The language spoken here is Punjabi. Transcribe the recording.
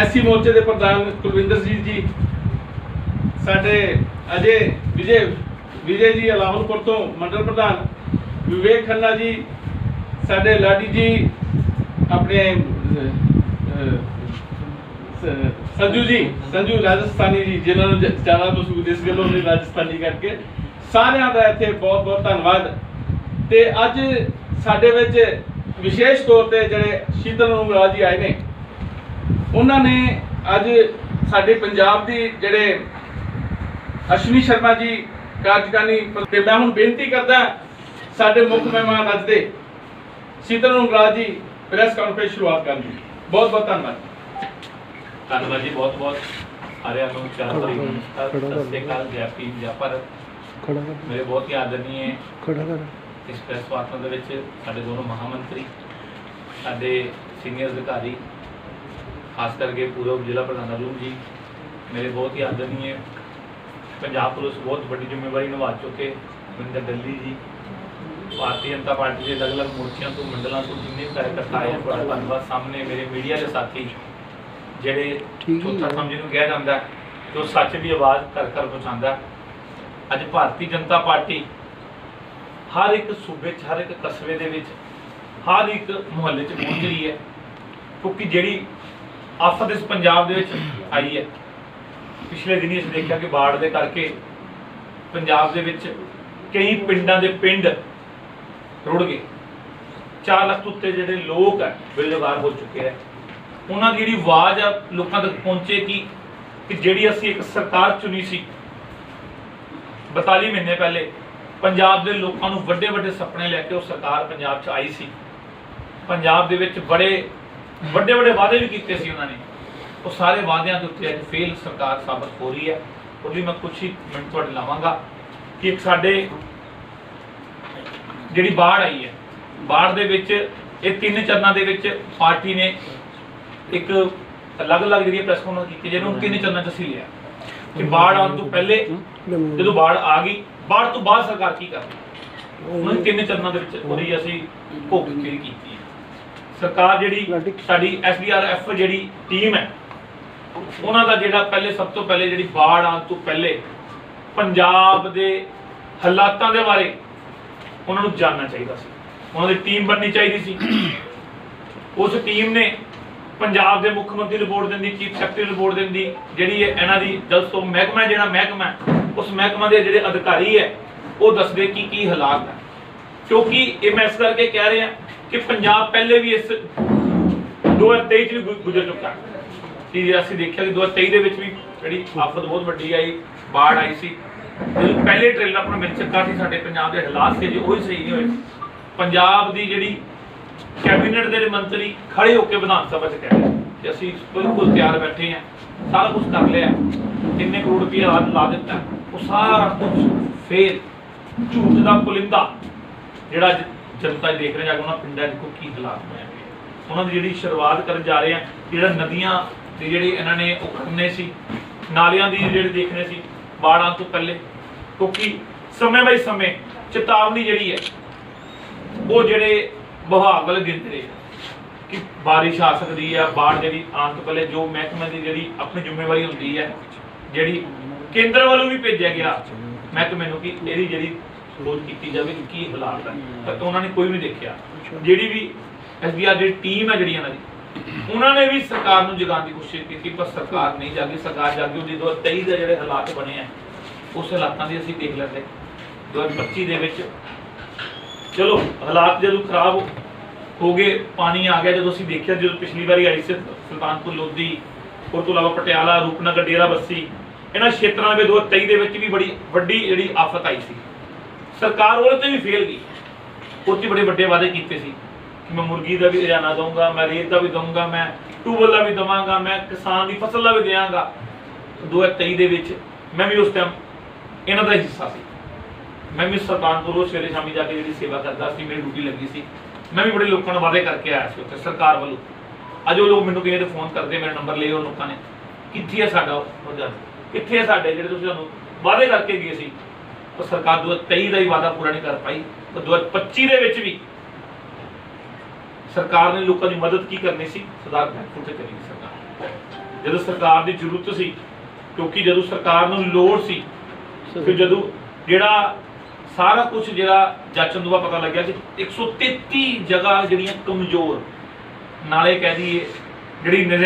ਐਸਸੀ ਮੋਰਚੇ ਦੇ ਪ੍ਰਧਾਨ ਕੁਲਵਿੰਦਰ ਸਿੰਘ ਜੀ, ਸਾਡੇ ਅਜੇ ਵਿਜੇ ਵਿਜੇ ਜੀ ਅਲਾਹੁਲਪੁਰ ਤੋਂ ਮੰਡਲ ਪ੍ਰਧਾਨ ਵਿਵੇਕ ਖੰਨਾ ਜੀ, ਸਾਡੇ ਲਾਡੀ ਜੀ, ਆਪਣੇ ਸੰਜੂ ਜੀ, ਸੰਜੂ ਰਾਜਸਥਾਨੀ ਜੀ, ਜਿਨ੍ਹਾਂ ਨੂੰ ਜ- ਜ਼ਿਆਦਾ ਮਸ਼ਹੂਰ ਇਸ ਗੱਲੋਂ ਨੇ ਰਾਜਸਥਾਨੀ ਕਰਕੇ ਸਾਰਿਆਂ ਦਾ ਇੱਥੇ ਬਹੁਤ ਬਹੁਤ ਧੰਨਵਾਦ। ਤੇ ਅੱਜ ਸਾਡੇ ਵਿੱਚ ਵਿਸ਼ੇਸ਼ ਤੌਰ ਤੇ ਜਿਹੜੇ ਸ਼ੀਤਲ ਨੂਰਾਜ ਜੀ ਆਏ ਨੇ। ਉਹਨਾਂ ਨੇ ਅੱਜ ਸਾਡੇ ਪੰਜਾਬ ਦੀ ਜਿਹੜੇ ਅਸ਼ਵਨੀ ਸ਼ਰਮਾ ਜੀ ਕਾਰਜਕਾਰੀ ਤੇ ਮੈਂ ਹੁਣ ਬੇਨਤੀ ਕਰਦਾ ਸਾਡੇ ਮੁੱਖ ਮਹਿਮਾਨ ਅੱਜ ਦੇ ਸ਼ੀਤਲ ਨੂਰਾਜ ਜੀ ਪ੍ਰੈਸ ਕਾਨਫਰੰਸ ਸ਼ੁਰੂਆਤ ਕਰਨ ਦੀ। ਬਹੁਤ ਬਹੁਤ ਧੰਨਵਾਦ। ਧੰਨਵਾਦ ਜੀ ਬਹੁਤ ਬਹੁਤ ਸਾਰਿਆਂ ਨੂੰ ਚਾਰ ਸਤਿ ਸ਼੍ਰੀ ਅਕਾਲ ਖੜਾ ਕਰ। ਮੇਰੇ ਬਹੁਤ ਹੀ ਆਦਰਨੀय ਖੜਾ ਕਰ। ਇਸ ਪ੍ਰੈਸ ਵਾਰਤਾ ਦੇ ਵਿੱਚ ਸਾਡੇ ਦੋਨੋਂ ਮਹਾਮੰਤਰੀ ਸਾਡੇ ਸੀਨੀਅਰ ਅਧਿਕਾਰੀ ਖਾਸ ਕਰਕੇ ਪੂਰਵ ਜ਼ਿਲ੍ਹਾ ਪ੍ਰਧਾਨ ਅਰੁਣ ਜੀ ਮੇਰੇ ਬਹੁਤ ਹੀ ਆਦਰਨੀय ਪੰਜਾਬ ਪੁਲਿਸ ਬਹੁਤ ਵੱਡੀ ਜ਼ਿੰਮੇਵਾਰੀ ਨਿਭਾ ਚੁੱਕੇ ਮਨਿੰਦਰ ਦਿੱਲੀ ਜੀ ਭਾਰਤੀ ਜਨਤਾ ਪਾਰਟੀ ਦੇ ਅਲੱਗ-ਅਲੱਗ ਮੋਰਚਿਆਂ ਤੋਂ ਮੰਡਲਾਂ ਤੋਂ ਜਿੰਨੇ ਕਾਰਜਕਰਤਾ ਆਏ ਬੜਾ ਧੰਨਵਾਦ ਸਾਹਮਣੇ ਮੇਰੇ ਮੀਡੀਆ ਦੇ ਸਾਥੀ ਜਿਹੜੇ ਚੌਥਾ। ਥੰਮ ਜਿਹਨੂੰ ਕਿਹਾ ਜਾਂਦਾ ਜੋ ਸੱਚ ਦੀ ਆਵਾਜ਼ ਕਰ ਕਰ ਪਹੁੰਚਾਉਂਦਾ। ਅੱਜ ਭਾਰਤੀ ਜਨਤਾ ਪਾਰਟੀ ਹਰ ਇੱਕ ਸੂਬੇ 'ਚ ਹਰ ਇੱਕ ਕਸਬੇ ਦੇ ਵਿੱਚ ਹਰ ਇੱਕ ਮੁਹੱਲੇ 'ਚ ਪਹੁੰਚ ਰਹੀ ਹੈ ਕਿਉਂਕਿ ਜਿਹੜੀ ਆਫਤ ਇਸ ਪੰਜਾਬ ਦੇ ਵਿੱਚ ਆਈ ਹੈ। ਪਿਛਲੇ ਦਿਨੀ ਅਸੀਂ ਦੇਖਿਆ ਕਿ ਬਾੜ ਦੇ ਕਰਕੇ ਪੰਜਾਬ ਦੇ ਵਿੱਚ ਕਈ ਪਿੰਡਾਂ ਦੇ ਪਿੰਡ ਰੁੜ ਗਏ। 4 ਲੱਖ ਉੱਤੇ ਜਿਹੜੇ ਲੋਕ ਹੈ ਬੇਰੁਜ਼ਗਾਰ ਹੋ ਚੁੱਕੇ ਹੈ ਉਹਨਾਂ ਦੀ ਜਿਹੜੀ ਆਵਾਜ਼ ਆ, ਲੋਕਾਂ ਤੱਕ ਪਹੁੰਚੇ ਕਿ ਕਿ ਜਿਹੜੀ ਅਸੀਂ ਇੱਕ ਸਰਕਾਰ ਚੁਣੀ ਸੀ 42 ਮਹੀਨੇ ਪਹਿਲੇ, ਪੰਜਾਬ ਦੇ ਲੋਕਾਂ ਨੂੰ ਵੱਡੇ ਵੱਡੇ ਸੁਪਨੇ ਲੈ ਕੇ ਉਹ ਸਰਕਾਰ ਪੰਜਾਬ 'ਚ ਆਈ ਸੀ। ਪੰਜਾਬ ਦੇ ਵਿੱਚ ਬੜੇ ਵੱਡੇ ਵੱਡੇ ਵਾਅਦੇ ਵੀ ਕੀਤੇ ਸੀ ਉਹਨਾਂ ਨੇ। ਉਹ ਸਾਰੇ ਵਾਅਦਿਆਂ ਦੇ ਉੱਤੇ ਅੱਜ ਫੇਲ ਸਰਕਾਰ ਸਾਬਤ ਹੋ ਰਹੀ ਹੈ। ਉਹਦੀ ਮੈਂ ਕੁਝ ਹੀ ਮਿੰਟ ਤੁਹਾਡੇ ਲਾਵਾਂਗਾ ਕਿ ਇੱਕ ਸਾਡੇ ਜਿਹੜੀ ਬਾੜ ਆਈ ਹੈ, ਬਾੜ ਦੇ ਵਿੱਚ ਇਹ ਤਿੰਨ ਚਰਨਾਂ ਦੇ ਵਿੱਚ ਪਾਰਟੀ ਨੇ ਇੱਕ ਅਲੱਗ-ਅਲੱਗ ਜਿਹੜੀ ਪ੍ਰੈਸ ਕਾਨਫਰੰਸ ਕੀਤੀ, ਜਿਹਨੂੰ ਤਿੰਨ ਚਰਨਾਂ 'ਚ ਅਸੀਂ ਲਿਆ। ਕਿ ਬਾੜ ਆਉਣ ਤੋਂ ਪਹਿਲੇ ਜਦੋਂ ਬਾੜ ਆ ਗਈ, ਬਾੜ ਤੋਂ ਬਾਅਦ ਸਰਕਾਰ ਕੀ ਕਰਦੀ ਉਹਨਾਂ ਤਿੰਨ ਚਰਨਾਂ ਦੇ ਵਿੱਚ ਉਹਦੀ ਅਸੀਂ ਘੋਖ ਕੇ ਕੀਤੀ ਸਰਕਾਰ ਜਿਹੜੀ ਸਾਡੀ ਐਸਡੀਆਰਐਫ ਜਿਹੜੀ ਟੀਮ ਹੈ ਉਹਨਾਂ ਦਾ ਜਿਹੜਾ ਪਹਿਲੇ ਸਭ ਤੋਂ ਪਹਿਲੇ ਜਿਹੜੀ ਬਾੜ ਆਉਣ ਤੋਂ ਪਹਿਲੇ ਪੰਜਾਬ ਦੇ ਹਾਲਾਤਾਂ ਦੇ ਬਾਰੇ ਉਹਨਾਂ ਨੂੰ ਜਾਣਨਾ ਚਾਹੀਦਾ ਸੀ। ਉਹਨਾਂ ਦੀ ਟੀਮ ਬਣਨੀ ਚਾਹੀਦੀ ਸੀ। ਉਸ ਟੀਮ ਨੇ ਪੰਜਾਬ ਦੇ ਮੁੱਖ ਮੰਤਰੀ ਰਿਪੋਰਟ ਦਿੰਦੀ ਚੀਫ ਸੈਕਟਰੀ ਰਿਪੋਰਟ ਦਿੰਦੀ ਜਿਹੜੀ ਇਹ ਇਹਨਾਂ ਦੀ ਜਦ ਤੋਂ ਮਹਿਕਮਾ ਜਿਹੜਾ ਮਹਿਕਮਾ ਹੈ, ਉਸ ਮਹਿਕਮਾ ਦੇ ਜਿਹੜੇ ਅਧਿਕਾਰੀ ਹੈ ਉਹ ਦੱਸਦੇ ਕਿ ਕੀ ਹਾਲਾਤ ਹੈ। ਕਿਉਂਕਿ ਇਹ ਮੈਂ ਇਸ ਕਰਕੇ ਕਹਿ ਰਿਹਾ ਕਿ ਪੰਜਾਬ ਪਹਿਲੇ ਵੀ ਇਸ 2023 ਚ ਵੀ ਗੁ- ਗੁਜ਼ਰ ਚੁੱਕਾ ਹੈ। ਅਸੀਂ ਦੇਖਿਆ ਕਿ 2023 ਦੇ ਵਿੱਚ ਵੀ ਜਿਹੜੀ ਆਫਤ ਬਹੁਤ ਵੱਡੀ ਆਈ, ਬਾੜ ਆਈ ਸੀ। ਜਦੋਂ ਪਹਿਲੇ ਟ੍ਰੇਲਰ ਆਪਣਾ ਮਿਲ ਚੁੱਕਾ ਸੀ, ਸਾਡੇ ਪੰਜਾਬ ਦੇ ਹਾਲਾਤ ਸੀ ਜੇ ਉਹ ਹੀ ਸਹੀ ਨਹੀਂ ਹੋਏ। ਪੰਜਾਬ ਦੀ ਜਿਹੜੀ ਕੈਬਨਿਟ ਦੇ ਮੰਤਰੀ ਖੜੇ ਹੋ ਕੇ ਵਿਧਾਨ ਸਭਾ 'ਚ ਕਹਿ ਰਹੇ ਕਿ ਅਸੀਂ ਬਿਲਕੁਲ ਤਿਆਰ ਬੈਠੇ ਹਾਂ, ਸਾਰਾ ਕੁਝ ਕਰ ਲਿਆ ਕਿੰਨੇ ਕਰੋੜ ਰੁਪਏ ਲਾ ਲਾ ਦਿੱਤਾ ਉਹ ਸਾਰਾ ਕੁਝ ਫੇਲ ਝੂਠ ਦਾ ਪੁਲਿੰਦਾ ਜਿਹੜਾ ਅੱਜ ਜਨਤਾ ਦੇਖ ਰਹੇ ਜਾ ਕੇ ਉਹਨਾਂ ਪਿੰਡਾਂ 'ਚ ਕੋ ਕੀ ਹਾਲਾਤ ਹੋਏ ਆ। ਉਹਨਾਂ ਦੀ ਜਿਹੜੀ ਸ਼ੁਰੂਆਤ ਕਰਨ ਜਾ ਰਹੇ ਆ, ਜਿਹੜਾ ਨਦੀਆਂ ਦੀ ਜਿਹੜੀ ਇਹਨਾਂ ਨੇ ਉਹ ਕਰਨੇ ਸੀ, ਨਾਲਿਆਂ ਦੀ ਜਿਹੜੇ ਦੇਖਣੇ ਸੀ, ਬਾੜਾਂ ਤੋਂ ਪਹਿਲੇ ਕਿਉਂਕਿ ਸਮੇਂ ਬਾਈ ਸਮੇਂ ਚੇਤਾਵਨੀ ਜਿਹੜੀ ਹੈ, ਉਹ ਜਿਹੜੇ ਵਿਭਾਗ ਵਾਲੇ ਦਿੰਦੇ ਰਹੇ ਕਿ ਬਾਰਿਸ਼ ਆ ਸਕਦੀ ਹੈ ਬਾੜ ਜਿਹੜੀ ਆਉਣ ਤੋਂ ਪਹਿਲੇ ਜੋ ਮਹਿਕਮੇ ਦੀ ਜਿਹੜੀ ਆਪਣੀ ਜ਼ਿੰਮੇਵਾਰੀ ਹੁੰਦੀ ਹੈ, ਜਿਹੜੀ ਕੇਂਦਰ ਵੱਲੋਂ ਵੀ ਭੇਜਿਆ ਗਿਆ ਮਹਿਕਮੇ ਨੂੰ ਕਿ ਇਹਦੀ ਜਿਹੜੀ ਖੋਜ ਕੀਤੀ ਜਾਵੇ ਕਿ ਕੀ ਹਾਲਾਤ ਹੈ। ਪਰ ਉਹਨਾਂ ਨੇ ਕੋਈ ਵੀ ਨਹੀਂ ਦੇਖਿਆ ਜਿਹੜੀ ਵੀ ਐਸਬੀਆਰ ਦੀ ਟੀਮ ਹੈ ਜਿਹੜੀ ਇਹਨਾਂ ਦੀ ਉਹਨਾਂ ਨੇ ਵੀ ਸਰਕਾਰ ਨੂੰ ਜਗਾਉਣ ਦੀ ਕੋਸ਼ਿਸ਼ ਕੀਤੀ ਪਰ ਸਰਕਾਰ ਨਹੀਂ ਜਾਗੀ। ਸਰਕਾਰ ਜਾਗੀ ਉਹਦੀ 2023 ਦੇ ਜਿਹੜੇ ਹਾਲਾਤ ਬਣੇ ਆ ਉਸ ਹਾਲਾਤਾਂ ਦੀ ਅਸੀਂ ਦੇਖ ਲੈਂਦੇ। 2025 ਦੇ ਵਿੱਚ ਚਲੋ ਹਾਲਾਤ ਜਦੋਂ ਖਰਾਬ ਹੋ ਗਏ ਪਾਣੀ ਆ ਗਿਆ ਜਦੋਂ ਅਸੀਂ ਦੇਖਿਆ ਜਦੋਂ ਪਿਛਲੀ ਵਾਰੀ ਆਈ ਸੀ ਸੁਲਤਾਨਪੁਰ ਲੋਧੀ ਉਸ ਤੋਂ ਇਲਾਵਾ ਪਟਿਆਲਾ ਰੂਪਨਗਰ ਡੇਰਾ ਬੱਸੀ ਇਹਨਾਂ ਖੇਤਰਾਂ ਦੇ 2023 ਦੇ ਵਿੱਚ ਵੀ ਬੜੀ ਵੱਡੀ ਜਿਹੜੀ ਆਫਤ ਆਈ ਸੀ। ਸਰਕਾਰ ਉਹਦੇ ਤੇ ਵੀ ਫੇਲ ਗਈ ਉਹ 'ਚ ਬੜੇ ਵੱਡੇ ਵਾਅਦੇ ਕੀਤੇ ਸੀ ਕਿ ਮੈਂ ਮੁਰਗੀ ਦਾ ਵੀ ਹਰਿਆਣਾ ਦਊਂਗਾ, ਮੈਂ ਰੇਤ ਦਾ ਵੀ ਦਊਂਗਾ, ਮੈਂ ਟੂਬਲ ਦਾ ਵੀ ਦਵਾਂਗਾ, ਮੈਂ ਕਿਸਾਨ ਦੀ ਫਸਲ ਦਾ ਵੀ ਦਿਆਂਗਾ। 2023 ਦੇ ਵਿੱਚ ਮੈਂ ਵੀ ਉਸ ਟਾਈਮ ਇਹਨਾਂ ਦਾ ਹਿੱਸਾ ਸੀ। ਮੈਂ ਵੀ ਸੁਲਤਾਨਪੁਰ ਰੋਜ਼ ਸਵੇਰੇ ਸ਼ਾਮੀ ਜਾ ਕੇ ਜਿਹੜੀ ਸੇਵਾ ਕਰਦਾ ਸੀ, ਮੇਰੀ ਡਿਊਟੀ ਲੱਗੀ ਸੀ। ਮੈਂ ਵੀ ਬੜੇ ਲੋਕਾਂ ਨੂੰ ਵਾਅਦੇ ਕਰਕੇ ਆਇਆ ਸੀ ਉੱਥੇ, ਸਰਕਾਰ ਵੱਲੋਂ। ਅੱਜ ਉਹ ਲੋਕ ਮੈਨੂੰ ਕਹਿੰਦੇ ਫੋਨ ਕਰਦੇ, ਮੇਰਾ ਨੰਬਰ ਲਏ ਉਹ ਲੋਕਾਂ ਨੇ। ਕਿੱਥੇ ਹੈ ਸਾਡਾ ਉਹ ਜਦ ਕਿੱਥੇ ਹੈ ਸਾਡੇ ਜਿਹੜੇ ਤੁਸੀਂ ਸਾਨੂੰ ਵਾਅਦੇ ਕਰਕੇ ਗਏ ਸੀ? ਉਹ ਸਰਕਾਰ 2023 ਦਾ ਹੀ ਵਾਅਦਾ ਪੂਰਾ ਨਹੀਂ ਕਰ ਪਾਈ, ਤਾਂ 2025 ਦੇ ਵਿੱਚ ਵੀ ਸਰਕਾਰ ਨੇ ਲੋਕਾਂ ਦੀ ਮਦਦ ਕੀ ਕਰਨੀ ਸੀ? ਸਰਦਾਰ ਬੈਂਕੂ ਤੇ ਕਰੀ ਸਰਕਾਰ। ਜਦੋਂ ਸਰਕਾਰ ਦੀ ਜ਼ਰੂਰਤ ਸੀ, ਕਿਉਂਕਿ ਜਦੋਂ ਸਰਕਾਰ ਨੂੰ ਲੋੜ ਸੀ ਕਿ ਜਦੋਂ ਜਿਹੜਾ ਸਾਰਾ ਕੁਝ ਜਿਹੜਾ ਜਾਚਣ ਤੋਂ ਪਤਾ ਲੱਗਿਆ ਕਿ 133 ਜਗ੍ਹਾ ਜਿਹੜੀਆਂ ਕਮਜ਼ੋਰ, ਨਾਲੇ ਕਹਿ ਦਈਏ ਜਿਹੜੀ ਨਜਾਇਜ਼